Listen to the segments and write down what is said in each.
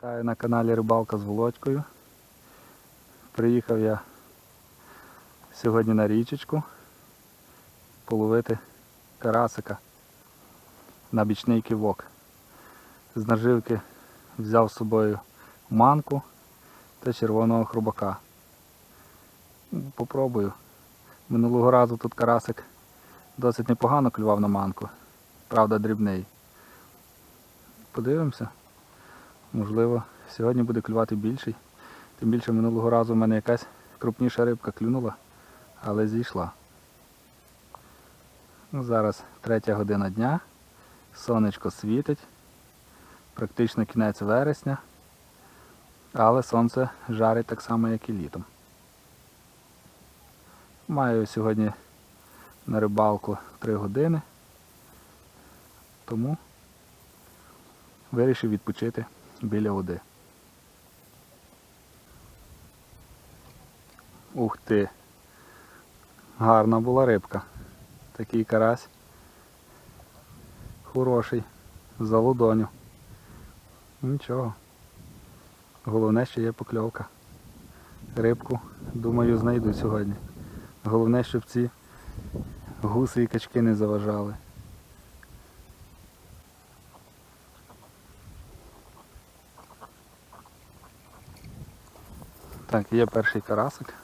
Вітаю на каналі Рибалка з Володькою. Приїхав я сьогодні на річечку половити карасика на бічний ківок. З наживки взяв з собою манку та червоного хрубака. Ну, Попробую. Минулого разу тут карасик досить непогано клював на манку. Правда, дрібний. Подивимося. Можливо, сьогодні буде клювати більший. Тим більше минулого разу в мене якась крупніша рибка клюнула, але зійшла. Ну, зараз третя година дня. Сонечко світить. Практично кінець вересня. Але сонце жарить так само, як і літом. Маю сьогодні на рибалку 3 години. Тому вирішив відпочити біля води. Ух ти! Гарна була рибка. Такий карась. Хороший. За ладоню. Нічого. Головне, що є покльовка. Рибку, думаю, знайду сьогодні. Головне, щоб ці гуси і качки не заважали. Так, є перший карасик.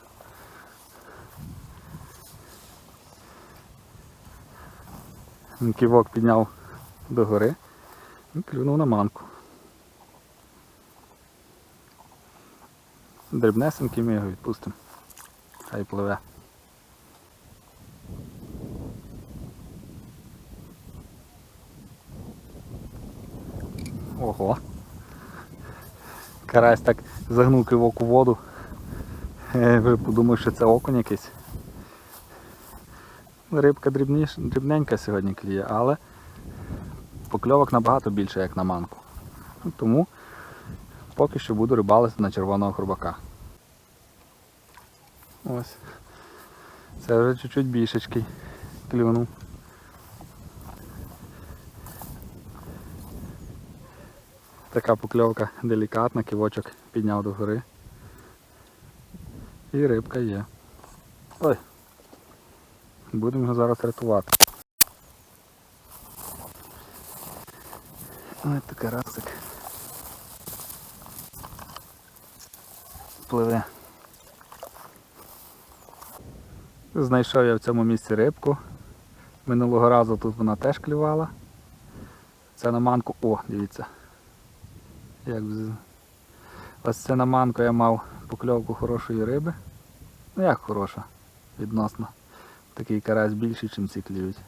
Він Ківок підняв догори і клюнув на манку. Дрібнесенький ми його відпустимо. Хай пливе. Ого. Карась так загнув кивок у воду. Я вже подумав, що це окунь якийсь. Рибка дрібніш, дрібненька сьогодні кліє, але покльовок набагато більше, як на манку. Ну, Тому поки що буду рибалити на червоного хрубака. Ось. Це вже чуть-чуть більшечкий клюнув. Така покльовка делікатна, кивочок підняв до гори. І рибка є. Ой. Будемо його зараз рятувати. Ось такий расик. Пливе. Знайшов я в цьому місці рибку. Минулого разу тут вона теж клювала. Це на манку. О, дивіться. Як Ось це на манку я мав покльовку хорошої риби. Ну як хороша, відносно. Такий карась більший, ніж ці клюють.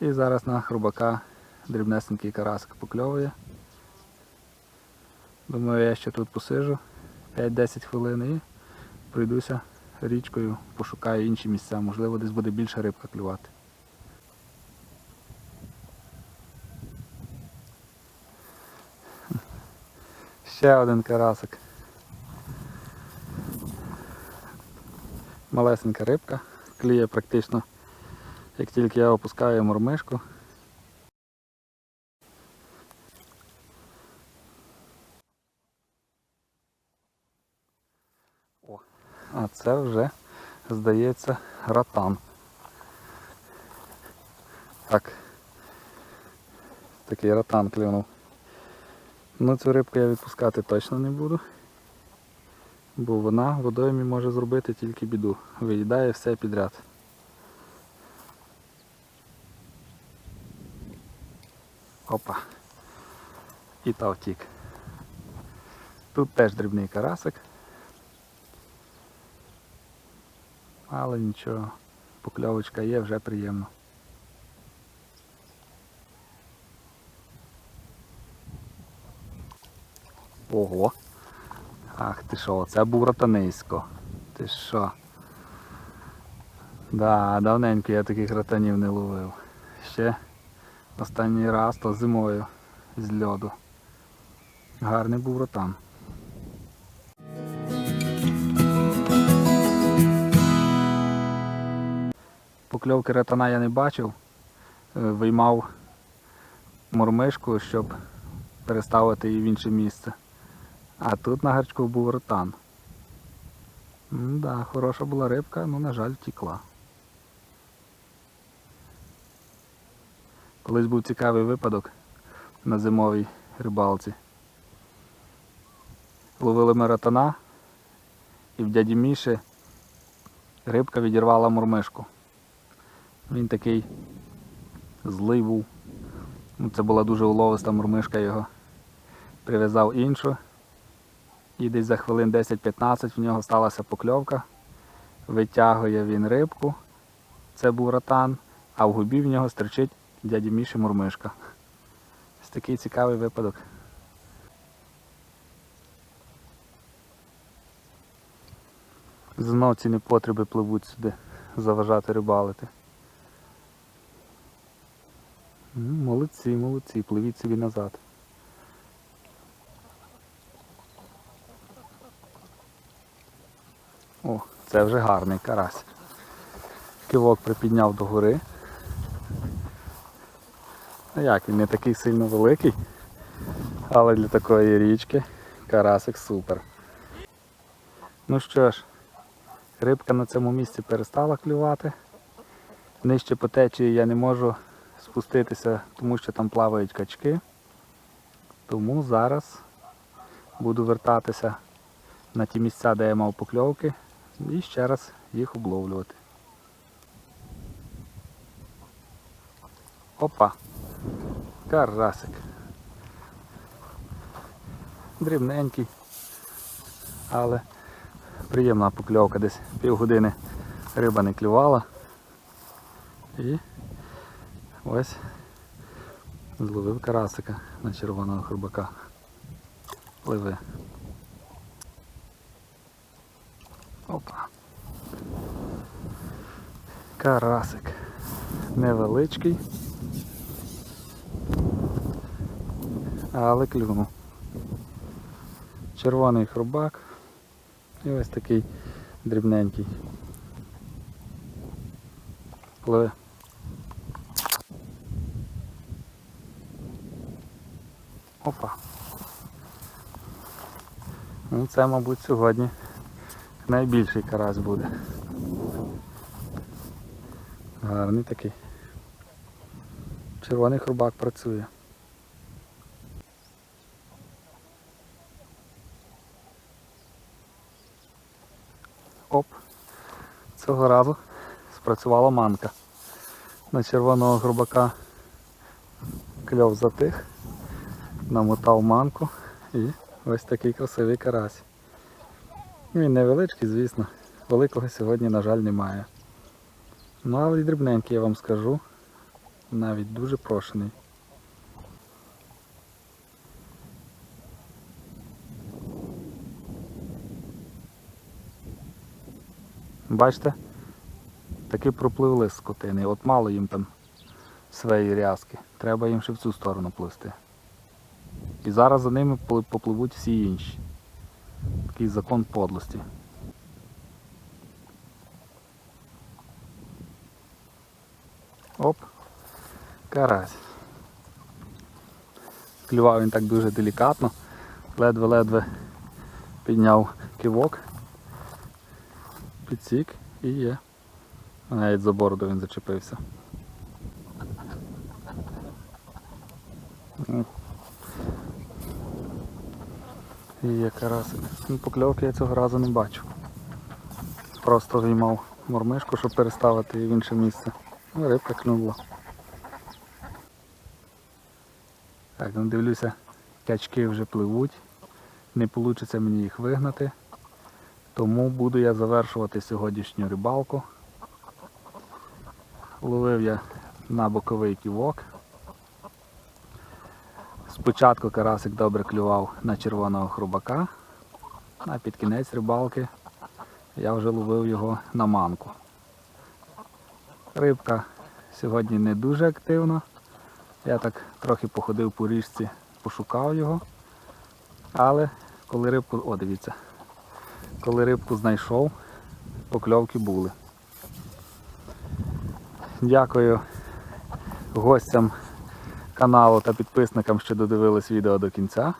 І зараз на хрубака дрібнесенький карасик покльовує. Думаю, я ще тут посижу 5-10 хвилин і пройдуся річкою, пошукаю інші місця. Можливо, десь буде більша рибка клювати. Ще один карасик. Малесенька рибка, кліє практично, як тільки я опускаю мормишку. О, а це вже, здається, ратан. Так. Такий ратан клюнув. Ну цю рибку я відпускати точно не буду. Бо вона водоймі може зробити тільки біду. Виїдає все підряд. Опа. І та втік. Тут теж дрібний карасик. Але нічого, покльовочка є, вже приємно. Ого. Ах ти що, це був ротанисько. Ти що? Да, давненько я таких ротанів не ловив. Ще останній раз то зимою з льоду. Гарний був ротан. Покльовки ретана я не бачив. Е, Виймав мормишку, щоб переставити її в інше місце. А тут на гарчку був ротан. Да, хороша була рибка, але, на жаль, втікла. Колись був цікавий випадок на зимовій рибалці. Ловили ми ротана і в дяді Міші рибка відірвала мурмишку. Він такий злий був. Ну, Це була дуже уловиста мурмишка його. Прив'язав іншу. І десь за хвилин 10-15 в нього сталася покльовка. Витягує він рибку. Це був ротан, а в губі в нього стерчить дяді Міші мурмишка. Ось такий цікавий випадок. Знов ці непотреби пливуть сюди, заважати рибалити. Молодці, молодці, пливіть собі назад. О, це вже гарний карась. Кивок припідняв до гори. А як він не такий сильно великий, але для такої річки карасик супер. Ну що ж, рибка на цьому місці перестала клювати. Нижче по течії я не можу спуститися, тому що там плавають качки. Тому зараз буду вертатися на ті місця, де я мав покльовки, і ще раз їх обловлювати. Опа! Карасик. Дрібненький, але приємна покльовка, десь півгодини риба не клювала. І ось зловив карасика на червоного хрубака. Пливе. Опа. Карасик. Невеличкий. Але клюнув. Червоний хрубак. І ось такий дрібненький. Пливе. Опа. Ну це, мабуть, сьогодні найбільший карась буде. Гарний такий. Червоний хрубак працює. Оп. Цього разу спрацювала манка. На червоного хрубака кльов затих, намотав манку і ось такий красивий карась. Він невеличкий, звісно, великого сьогодні, на жаль, немає. Ну, й дрібненький, я вам скажу. Навіть дуже прошений. Бачите? Таки пропливли з скотини. От мало їм там своєї рязки. Треба їм ще в цю сторону пливти. І зараз за ними попливуть всі інші. Такий закон подлості. Оп, карась. Клював він так дуже делікатно, ледве-ледве підняв кивок, підсік і є. Навіть за бороду він зачепився. І є карасик. Ну, покльовки я цього разу не бачу. Просто виймав мормишку, щоб переставити її в інше місце. Рибка клюнула. Так, ну дивлюся, качки вже пливуть. Не вийде мені їх вигнати. Тому буду я завершувати сьогоднішню рибалку. Ловив я на боковий ківок. Спочатку карасик добре клював на червоного хрубака, а під кінець рибалки я вже ловив його на манку. Рибка сьогодні не дуже активна. Я так трохи походив по річці, пошукав його. Але коли рибку... О, дивіться. Коли рибку знайшов, покльовки були. Дякую гостям каналу та підписникам, що додивились відео до кінця.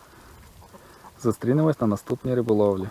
Зустрінемось на наступній риболовлі.